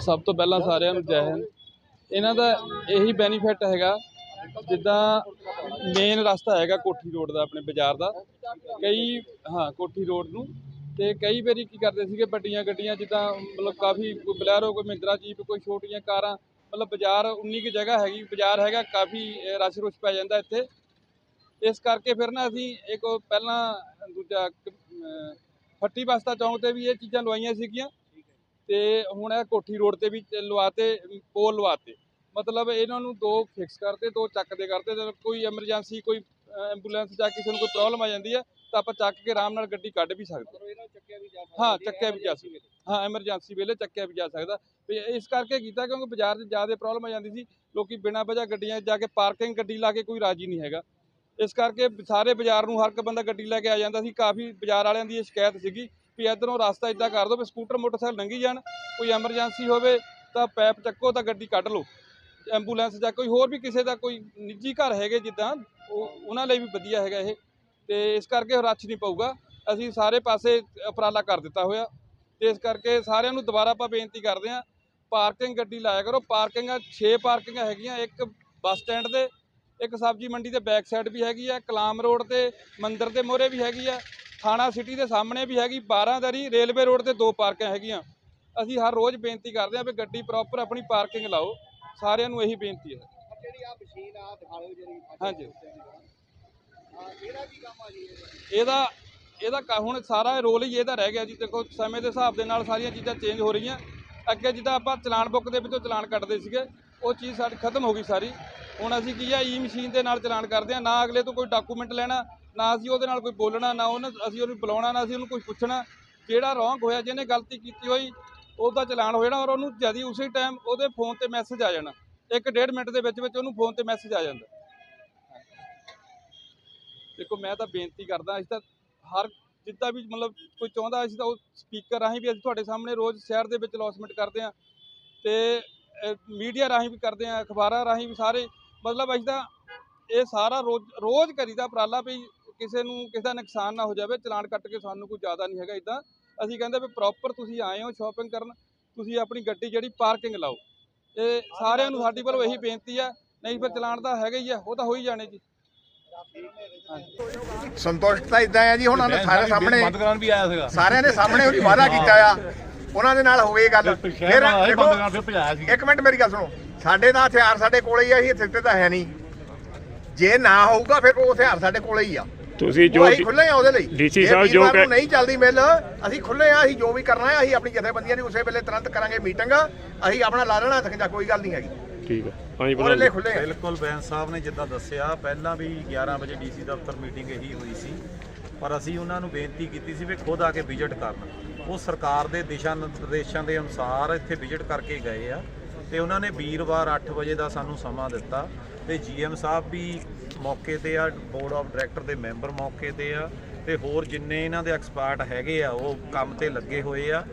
ਸਭ ਤੋਂ ਪਹਿਲਾਂ ਸਾਰਿਆਂ ਨੂੰ ਜੈ ਹਿੰਦ। ਇਹਨਾਂ ਦਾ ਇਹੀ ਬੈਨੀਫਿਟ ਹੈਗਾ ਜਿੱਦਾਂ ਮੇਨ ਰਸਤਾ ਹੈਗਾ ਕੋਠੀ ਰੋਡ ਦਾ ਆਪਣੇ ਬਾਜ਼ਾਰ ਦਾ। ਕਈ ਹਾਂ ਕੋਠੀ ਰੋਡ ਨੂੰ। ਤੇ ਕਈ ਵਾਰੀ ਕੀ ਕਰਦੇ ਸੀਗੇ ਵੱਡੀਆਂ ਗੱਡੀਆਂ ਜਿੱਦਾਂ ਮਤਲਬ ਕਾਫੀ ਕੋਈ ਬਲੈਰੋ ਕੋਈ ਮਹਿੰਦਰਾ ਜੀਪ ਕੋਈ ਛੋਟੀਆਂ ਕਾਰਾਂ ਮਤਲਬ ਬਾਜ਼ਾਰ ਉਨੀ ਕੁ ਜਗ੍ਹਾ ਹੈਗੀ ਬਾਜ਼ਾਰ ਹੈਗਾ ਕਾਫੀ ਰਸ਼ ਰੁਸ਼ ਪੈ ਜਾਂਦਾ ਇੱਥੇ। ਇਸ ਕਰਕੇ ਫਿਰ ਨਾ ਅਸੀਂ ਇੱਕ ਪਹਿਲਾਂ ਦੂਜਾ ਫੱਟੀ ਬਸਤਾ ਚੌਂਕ ਤੇ ਵੀ ਇਹ ਚੀਜ਼ਾਂ ਲਵਾਈਆਂ ਸੀਗੀਆਂ। ਤੇ ਹੁਣ ਇਹ ਕੋਠੀ ਰੋਡ ਤੇ ਵੀ ਲਵਾਤੇ ਪੋਲ ਲਵਾਤੇ। ਮਤਲਬ ਇਹਨਾਂ ਨੂੰ ਦੋ ਫਿਕਸ ਕਰਤੇ ਦੋ ਚੱਕਦੇ ਕਰਤੇ ਤੇ ਕੋਈ ਐਮਰਜੈਂਸੀ ਕੋਈ ਐਂਬੂਲੈਂਸ ਜਾਂ ਕਿਸੇ ਨੂੰ ਕੋਈ ਪ੍ਰੋਬਲਮ ਆ ਜਾਂਦੀ ਹੈ ਤਾਂ ਆਪਾਂ ਚੱਕ ਕੇ ਆਰਾਮ ਨਾਲ ਗੱਡੀ ਕੱਢ ਵੀ ਸਕਦੇ। ਹਾਂ ਚੱਕਿਆ ਵੀ ਜਾ ਸਕਦਾ। ਹਾਂ ਐਮਰਜੈਂਸੀ ਵੇਲੇ ਚੱਕਿਆ ਵੀ ਜਾ ਸਕਦਾ। ਇਸ ਕਰਕੇ ਕੀਤਾ ਕਿਉਂਕਿ ਬਾਜ਼ਾਰ 'ਚ ਜ਼ਿਆਦਾ ਪ੍ਰੋਬਲਮ ਆ ਜਾਂਦੀ ਸੀ। ਲੋਕੀ ਬਿਨਾਂ ਵਜ੍ਹਾ ਗੱਡੀਆਂ ਜਾ ਕੇ ਪਾਰਕਿੰਗ ਗੱਡੀ ਲਾ ਕੇ ਕੋਈ ਰਾਜੀ ਨਹੀਂ ਹੈਗਾ। ਇਸ ਕਰਕੇ ਸਾਰੇ ਬਾਜ਼ਾਰ ਨੂੰ ਹਰ ਇੱਕ ਬੰਦਾ ਗੱਡੀ ਲੈ ਕੇ ਆ ਜਾਂਦਾ ਸੀ। ਕਾਫੀ ਬਾਜ਼ਾਰ ਵਾਲਿਆਂ ਦੀ ਇਹ ਸ਼ਿਕਾਇਤ ਸੀਗੀ ਵੀ ਇੱਧਰੋਂ ਰਸਤਾ ਇਦਾਂ ਕਰ ਦਿਓ ਵੀ ਸਕੂਟਰ, ਮੋਟਰਸਾਈਕਲ ਲੰਘੀ ਜਾਣ, ਕੋਈ ਐਮਰਜੈਂਸੀ ਹੋਵੇ ਤਾਂ ਪੈਪ ਚੱਕੋ ਤਾਂ ਗੱਡੀ ਕੱਢ ਲਓ, ਐਂਬੂਲੈਂਸ ਜਾਂ ਕੋਈ ਹੋਰ ਵੀ ਕਿਸੇ ਦਾ ਕੋਈ ਨਿੱਜੀ ਘਰ ਹੈਗੇ ਜਿੱਦਾਂ, ਉਹ ਉਹਨਾਂ ਲਈ ਵੀ ਵਧੀਆ ਹੈਗਾ ਇਹ ਤੇ ਇਸ ਕਰਕੇ ਰੱਛ ਨਹੀਂ ਪਊਗਾ। ਅਸੀਂ ਸਾਰੇ ਪਾਸੇ ਉਪਰਾਲਾ ਕਰ ਦਿੱਤਾ ਹੋਇਆ ਤੇ ਇਸ ਕਰਕੇ ਸਾਰਿਆਂ ਨੂੰ ਦੁਬਾਰਾ ਆਪਾਂ ਬੇਨਤੀ ਕਰਦੇ ਹਾਂ, ਪਾਰਕਿੰਗ ਗੱਡੀ ਲਾਇਆ ਕਰੋ। ਪਾਰਕਿੰਗਾਂ 6 ਪਾਰਕਿੰਗਾਂ ਹੈਗੀਆਂ ਇੱਕ ਬੱਸ ਸਟੈਂਡ ਦੇ ਇੱਕ ਸਬਜ਼ੀ ਮੰਡੀ ਦੇ ਬੈਕ ਸਾਈਡ ਵੀ ਹੈਗੀ ਆ ਕਲਾਮ ਰੋਡ ਤੇ ਮੰਦਿਰ ਦੇ ਮੋਹਰੇ ਵੀ ਹੈਗੀ ਆ ਥਾਣਾ ਸਿਟੀ ਦੇ ਸਾਹਮਣੇ ਵੀ ਹੈਗੀ 12 ਦਰੀ ਰੇਲਵੇ ਰੋਡ ਤੇ ਦੋ ਪਾਰਕਾਂ ਹੈਗੀਆਂ। ਅਸੀਂ ਹਰ ਰੋਜ਼ ਬੇਨਤੀ ਕਰਦੇ ਹਾਂ ਵੀ ਗੱਡੀ ਪ੍ਰੋਪਰ ਆਪਣੀ ਪਾਰਕਿੰਗ ਲਾਓ ਸਾਰਿਆਂ ਨੂੰ ਇਹੀ ਬੇਨਤੀ ਹੈ। ਜਿਹੜੀ ਆ ਮਸ਼ੀਨ ਆ ਦਿਖਾ ਲਓ ਜਿਹੜੀ ਹਾਂਜੀ। ਇਹਦਾ ਕੀ ਕੰਮ ਆ ਜੀ ਇਹ? ਇਹਦਾ ਇਹਦਾ ਹੁਣ ਸਾਰਾ ਰੋਲ ਹੀ ਇਹਦਾ ਰਹਿ ਗਿਆ ਜੀ। ਦੇਖੋ ਸਮੇਂ ਦੇ ਹਿਸਾਬ ਦੇ ਨਾਲ ਸਾਰੀਆਂ ਚੀਜ਼ਾਂ ਚੇਂਜ ਹੋ ਰਹੀਆਂ। ਅੱਗੇ ਜਿੱਦਾਂ ਆਪਾਂ ਚਲਾਨ ਬੁੱਕ ਦੇ ਵਿੱਚੋਂ ਚਲਾਨ ਕੱਟਦੇ ਸੀਗੇ ਉਹ ਚੀਜ਼ ਸਾਡੀ ਖਤਮ ਹੋ ਗਈ ਸਾਰੀ। ਹੁਣ ਅਸੀਂ ਕੀ ਆ e ਈ ਮਸ਼ੀਨ ਦੇ ਨਾਲ ਚਲਾਨ ਕਰਦੇ ਆ, ਨਾ ਅਗਲੇ ਤੋਂ ਕੋਈ ਡਾਕੂਮੈਂਟ ਲੈਣਾ, ਨਾ ਅਸੀਂ ਉਹਦੇ ਨਾਲ ਕੋਈ ਬੋਲਣਾ, ਨਾ ਉਹਨੇ, ਅਸੀਂ ਉਹਨੂੰ ਬੁਲਾਉਣਾ, ਨਾ ਅਸੀਂ ਉਹਨੂੰ ਕੁਝ ਪੁੱਛਣਾ। ਜਿਹੜਾ ਰੋਂਗ ਹੋਇਆ, ਜਿਹਨੇ ਗਲਤੀ ਕੀਤੀ ਹੋਈ, ਉਹਦਾ ਚਲਾਨ ਹੋ ਜਾਣਾ ਔਰ ਉਹਨੂੰ ਜਦੀ ਉਸੇ ਟਾਈਮ ਉਹਦੇ ਫੋਨ ਤੇ ਮੈਸੇਜ ਆ ਜਾਣਾ। ਇੱਕ ਡੇਢ ਮਿੰਟ ਦੇ ਵਿੱਚ ਵਿੱਚ ਉਹਨੂੰ ਫੋਨ ਤੇ ਮੈਸੇਜ ਆ ਜਾਂਦਾ। ਦੇਖੋ, ਮੈਂ ਤਾਂ ਬੇਨਤੀ ਕਰਦਾ, ਅਸੀਂ ਤਾਂ ਹਰ ਜਿੱਦਾਂ ਵੀ ਮਤਲਬ ਕੋਈ ਚਾਹੁੰਦਾ, ਅਸੀਂ ਤਾਂ ਉਹ ਸਪੀਕਰ ਰਾਹੀਂ ਵੀ ਅਸੀਂ ਤੁਹਾਡੇ ਸਾਹਮਣੇ ਰੋਜ਼ ਸ਼ਹਿਰ ਦੇ ਵਿੱਚ ਲੌਸਮੈਂਟ ਕਰਦੇ ਆ ਤੇ ਮੀਡੀਆ ਰਾਹੀਂ ਵੀ ਕਰਦੇ ਆ ਅਖਬਾਰਾਂ ਰਾਹੀਂ ਵੀ ਸਾਰੇ ਮਤਲਬ ਅਸੀਂ ਤਾਂ ਇਹ ਸਾਰਾ ਰੋਜ਼ ਰੋਜ਼ ਕਰੀਦਾ ਉਪਰਾਲਾ ਵੀ ਕਿਸੇ ਨੂੰ ਕਿਸੇ ਦਾ ਨੁਕਸਾਨ ਨਾ ਹੋ ਜਾਵੇ ਚਲਾਨ ਕੱਟ ਕੇ ਸਾਨੂੰ ਕੋਈ ਜ਼ਿਆਦਾ ਨਹੀਂ ਹੈਗਾ ਇਦਾਂ ਅਸੀਂ ਕਹਿੰਦੇ ਵੀ ਪ੍ਰੋਪਰ ਤੁਸੀਂ ਆਏ ਹੋ ਸ਼ਾਪਿੰਗ ਕਰਨ ਤੁਸੀਂ ਆਪਣੀ ਗੱਡੀ ਜਿਹੜੀ ਪਾਰਕਿੰਗ ਲਾਓ। ਇਹ ਸਾਰਿਆਂ ਨੂੰ ਸਾਡੀ ਵੱਲੋਂ ਇਹੀ ਬੇਨਤੀ ਆ ਨਹੀਂ ਫਿਰ ਚਲਾਨ ਤਾਂ ਹੈਗਾ ਹੀ ਆ ਉਹ ਤਾਂ ਹੋ ਹੀ ਜਾਣੇ ਜੀ। ਸੰਤੋਸ਼ ਤਾਂ ਇਦਾਂ ਆ ਜੀ ਹੁਣ ਉਹਨਾਂ ਨੇ ਸਾਰੇ ਸਾਹਮਣੇ ਬੰਦ ਕਰਾਉਣ ਵੀ ਆਇਆ ਸੀਗਾ। ਸਾਰਿਆਂ ਦੇ ਸਾਹਮਣੇ ਉਹਦੀ ਵਾਅਦਾ ਕੀਤਾ ਆ। ਉਹਨਾਂ ਦੇ ਨਾਲ ਹੋਵੇ ਗੱਲ। ਫਿਰ ਭਜਾਇਆ ਸੀ ਇੱਕ ਮਿੰਟ ਮੇਰੀ ਗੱਲ ਸੁਣੋ। ਸਾਡੇ ਤਾਂ ਹਥਿਆਰ ਸਾਡੇ ਕੋਲੇ ਹੀ ਆ ਅਸੀਂ ਇੱਥੇ ਤਾਂ ਹੈ ਨਹੀਂ। ਜੇ ਨਾ ਹੋਊਗਾ ਫਿਰ ਉਹ ਹਥਿਆਰ ਸਾਡੇ ਕੋਲੇ ਹੀ ਆ। ਤੁਸੀਂ ਜੋ ਅਸੀਂ ਖੁੱਲੇ ਆ ਉਹਦੇ ਲਈ। ਜੇ ਸਾਹਿਬ ਜੋ ਕਹਿ- ਨਹੀਂ ਚੱਲਦੀ ਮਿਲ ਅਸੀਂ ਖੁੱਲੇ ਆ ਅਸੀਂ ਜੋ ਵੀ ਕਰਨਾ ਹੈ ਅਸੀਂ ਆਪਣੀ ਜਥੇਬੰਦੀਆਂ ਦੀ ਉਸੇ ਵੇਲੇ ਤੁਰੰਤ ਕਰਾਂਗੇ ਮੀਟਿੰਗ। ਅਸੀਂ ਆਪਣਾ ਲਾ ਲੈਣਾ ਜਾਂ ਕੋਈ ਗੱਲ ਨਹੀਂ ਹੈਗੀ। ਠੀਕ ਹੈ ਹਾਂਜੀ ਜੀ। ਖੁੱਲੇ ਆ। ਬਿਲਕੁਲ ਬੈਂਸ ਸਾਹਿਬ ਨੇ ਜਿੱਦਾਂ ਦੱਸਿਆ ਪਹਿਲਾਂ ਵੀ 11 ਵਜੇ ਡੀਸੀ ਦਫ਼ਤਰ ਮੀਟਿੰਗ ਇਹੀ ਹੋਈ ਸੀ। ਪਰ ਅਸੀਂ ਉਹਨਾਂ ਨੂੰ ਬੇਨਤੀ ਕੀਤੀ ਸੀ ਵੀ ਖੁਦ ਆ ਕੇ ਵਿਜ਼ਿਟ ਕਰਨ। ਉਹ ਸਰਕਾਰ ਦੇ ਦਿਸ਼ਾ ਨਿਰਦੇਸ਼ਾਂ ਦੇ ਅਨੁਸਾਰ ਇੱਥੇ ਵਿਜ਼ਿਟ ਕਰਕੇ ਗਏ ਆ। ਤੇ ਉਹਨਾਂ ਨੇ ਵੀਰਵਾਰ 8 ਵਜੇ ਦਾ ਸਾਨੂੰ ਸਮਾਂ ਦਿੱਤਾ ਤੇ ਜੀਐਮ ਸਾਹਿਬ ਵੀ ਮੌਕੇ ਤੇ ਆ ਬੋਰਡ ਆਫ ਡਾਇਰੈਕਟਰ ਦੇ ਮੈਂਬਰ ਮੌਕੇ ਤੇ ਆ ਤੇ ਹੋਰ ਜਿੰਨੇ ਇਹਨਾਂ ਦੇ ਐਕਸਪਰਟ ਹੈਗੇ ਆ, ਉਹ ਕੰਮ ਤੇ ਲੱਗੇ ਹੋਏ ਆ।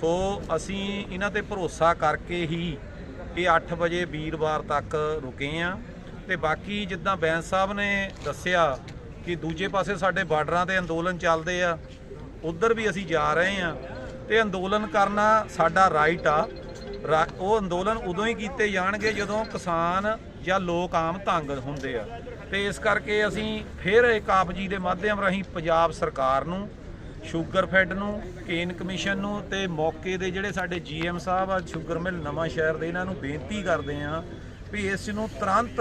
ਸੋ ਅਸੀਂ ਇਹਨਾਂ ਤੇ ਭਰੋਸਾ ਕਰਕੇ ਹੀ ਇਹ 8 ਵਜੇ ਵੀਰਵਾਰ ਤੱਕ ਰੁਕੇ ਆ ਤੇ ਬਾਕੀ ਜਿੱਦਾਂ ਬੈਂਸ ਸਾਹਿਬ ਨੇ ਦੱਸਿਆ ਕਿ ਦੂਜੇ ਪਾਸੇ ਸਾਡੇ ਬਾਰਡਰਾਂ ਤੇ ਅੰਦੋਲਨ ਚੱਲਦੇ ਆ, ਉਧਰ ਵੀ ਅਸੀਂ ਜਾ ਰਹੇ ਆ ਤੇ ਅੰਦੋਲਨ ਕਰਨਾ ਸਾਡਾ ਰਾਈਟ ਆ। ਉਹ ਅੰਦੋਲਨ ਉਦੋਂ ਹੀ ਕੀਤੇ ਜਾਣਗੇ ਜਦੋਂ ਕਿਸਾਨ ਜਾਂ ਲੋਕ ਆਮ ਤੰਗ ਹੁੰਦੇ ਆ। ਤੇ ਇਸ ਕਰਕੇ ਅਸੀਂ ਫਿਰ ਇੱਕ ਆਪ ਜੀ ਦੇ ਮਾਧਿਅਮ ਰਾਹੀਂ ਪੰਜਾਬ ਸਰਕਾਰ ਨੂੰ, ਸ਼ੂਗਰ ਫੈਡ ਨੂੰ, ਕੇਨ ਕਮਿਸ਼ਨ ਨੂੰ ਤੇ ਮੌਕੇ ਦੇ ਜਿਹੜੇ ਸਾਡੇ ਜੀਐਮ ਸਾਹਿਬ ਆ, ਸ਼ੂਗਰ ਮਿਲ ਨਵਾਂ ਸ਼ਹਿਰ ਦੇ ਇਹਨਾਂ ਨੂੰ ਬੇਨਤੀ ਕਰਦੇ ਆ ਵੀ ਇਸ ਨੂੰ ਤੁਰੰਤ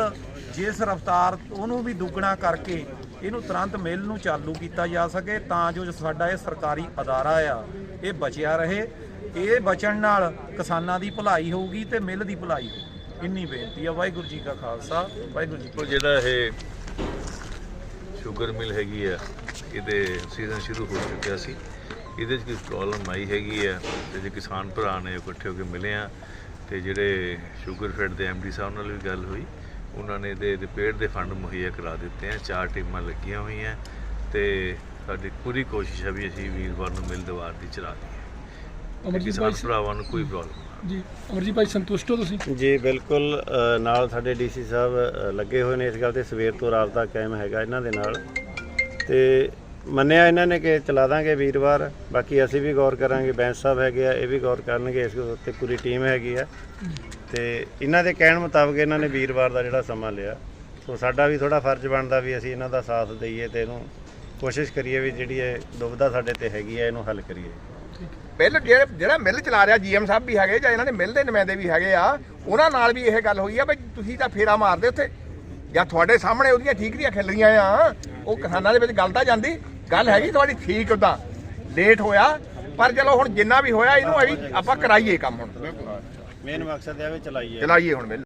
ਜਿਸ ਰਫਤਾਰ ਉਹਨੂੰ ਵੀ ਦੁੱਗਣਾ ਕਰਕੇ ਇਹਨੂੰ ਤੁਰੰਤ ਮਿਲ ਨੂੰ ਚਾਲੂ ਕੀਤਾ ਜਾ ਸਕੇ ਤਾਂ ਜੋ ਸਾਡਾ ਇਹ ਸਰਕਾਰੀ ਅਦਾਰਾ ਆ, ਇਹ ਬਚਿਆ ਰਹੇ। ਇਹ ਬਚਣ ਨਾਲ ਕਿਸਾਨਾਂ ਦੀ ਭਲਾਈ ਹੋਊਗੀ ਤੇ ਮਿੱਲ ਦੀ ਭਲਾਈ ਹੋਊਗੀ ਇੰਨੀ ਬੇਨਤੀ ਆ, ਵਾਹਿਗੁਰੂ ਜੀ ਕਾ ਖਾਲਸਾ, ਵਾਹਿਗੁਰੂ ਜੀ ਕੀ ਜਿਹੜਾ ਇਹ ਸ਼ੂਗਰ ਮਿਲ ਹੈਗੀ ਆ, ਇਹਦੇ ਸੀਜ਼ਨ ਸ਼ੁਰੂ ਹੋ ਚੁੱਕਿਆ ਸੀ। ਇਹਦੇ 'ਚ ਕੋਈ ਪ੍ਰੋਬਲਮ ਆਈ ਹੈਗੀ ਆ ਤੇ ਜੇ ਕਿਸਾਨ ਭਰਾ ਨੇ ਇਕੱਠੇ ਹੋ ਕੇ ਮਿਲੇ ਆ ਤੇ ਜਿਹੜੇ ਸ਼ੂਗਰ ਫੈਡ ਦੇ ਐਮਡੀ ਸਾਹਿਬ ਨਾਲ ਵੀ ਗੱਲ ਹੋਈ, ਉਹਨਾਂ ਨੇ ਇਹਦੇ ਰਿਪੇਅਰ ਦੇ ਫੰਡ ਮੁਹੱਈਆ ਕਰਾ ਦਿੱਤੇ ਆ, ਚਾਰ ਟੀਮਾਂ ਲੱਗੀਆਂ ਹੋਈਆਂ ਤੇ ਸਾਡੀ ਪੂਰੀ ਕੋਸ਼ਿਸ਼ ਹੈ ਵੀ ਅਸੀਂ ਵੀਰਵਾਰ ਨੂੰ ਮਿਲ ਦੀਵਾਰ ਦੀ ਚਲਾ ਦਈਏ। ਤੇ ਅਮਰਜੀਤ ਕਿਸਾਨ ਭਾਈ ਭਰਾਵਾਂ ਨੂੰ ਕੋਈ ਪ੍ਰੋਬਲਮ ਨਾ ਜੀ ਅਮਰਜੀਤ ਭਾਈ ਸੰਤੁਸ਼ਟ ਹੋ ਤੁਸੀਂ? ਜੀ ਬਿਲਕੁਲ ਅ, ਨਾਲ ਸਾਡੇ ਡੀਸੀ ਸਾਹਿਬ ਅ, ਲੱਗੇ ਹੋਏ ਨੇ ਇਸ ਗੱਲ ਤੇ ਸਵੇਰ ਤੋਂ ਰਾਬਤਾ ਕਾਇਮ ਹੈਗਾ ਇਹਨਾਂ ਦੇ ਨਾਲ। ਤੇ ਮੰਨਿਆ ਇਹਨਾਂ ਨੇ ਕਿ ਚਲਾ ਦਾਂਗੇ ਵੀਰਵਾਰ ਬਾਕੀ ਅਸੀਂ ਵੀ ਗੌਰ ਕਰਾਂਗੇ ਬੈਂਸ ਸਾਹਿਬ ਹੈਗੇ ਆ ਇਹ ਵੀ ਗੌਰ ਕਰਨਗੇ ਇਸ ਉੱਤੇ ਪੂਰੀ ਟੀਮ ਹੈਗੀ ਆ। ਤੇ ਇਹਨਾਂ ਦੇ ਕਹਿਣ ਮੁਤਾਬਕ ਇਹਨਾਂ ਨੇ ਵੀਰਵਾਰ ਦਾ ਜਿਹੜਾ ਸਮਾਂ ਲਿਆ ਸੋ ਸਾਡਾ ਵੀ ਥੋੜਾ ਫਰਜ਼ ਬਣਦਾ ਵੀ ਅਸੀਂ ਇਹਨਾਂ ਦਾ ਸਾਥ ਦਈਏ ਤੇ ਇਹਨੂੰ ਕੋਸ਼ਿਸ਼ ਕਰੀਏ ਵੀ ਜਿਹੜੀ ਇਹ ਦੁਬਿਧਾ ਸਾਡੇ ਤੇ ਹੈਗੀ ਆ ਇਹਨੂੰ ਹੱਲ ਕਰੀਏ। ਮਿੱਲ ਜਿਹੜੇ ਜਿਹੜਾ ਮਿੱਲ ਚਲਾ ਰਿਹਾ ਜੀਐਮ ਸਾਹਿਬ ਵੀ ਹੈਗੇ ਜਾਂ ਇਹਨਾਂ ਦੇ ਮਿੱਲ ਦੇ ਨੁਮਾਇੰਦੇ ਵੀ ਹੈਗੇ ਆ ਉਹਨਾਂ ਨਾਲ ਵੀ ਇਹ ਗੱਲ ਹੋਈ ਆ ਵੀ ਤੁਸੀਂ ਤਾਂ ਫੇਰਾ ਮਾਰਦੇ ਉੱਥੇ। ਜਾਂ ਤੁਹਾਡੇ ਸਾਹਮਣੇ ਉਹਦੀਆਂ ਠੀਕ ਦੀਆਂ ਖਿਲ ਰਹੀਆਂ ਆ। ਉਹ ਕਿਸਾਨਾਂ ਦੇ ਵਿੱਚ ਗੱਲ ਤਾਂ ਜਾਂਦੀ। ਗੱਲ ਹੈਗੀ ਤੁਹਾਡੀ ਠੀਕ ਉਦਾਂ ਲੇਟ ਹੋਇਆ। ਪਰ ਚਲੋ ਹੁਣ ਜਿੰਨਾ ਵੀ ਹੋਇਆ ਇਹਨੂੰ ਇਹ ਵੀ ਆਪਾਂ ਕਰਾਈਏ ਕੰਮ ਹੁਣ। ਮੇਨ ਮਕਸਦ ਇਹ ਹੈ ਵੀ ਚਲਾਈਏ। ਚਲਾਈਏ ਹੁਣ ਮਿੱਲ।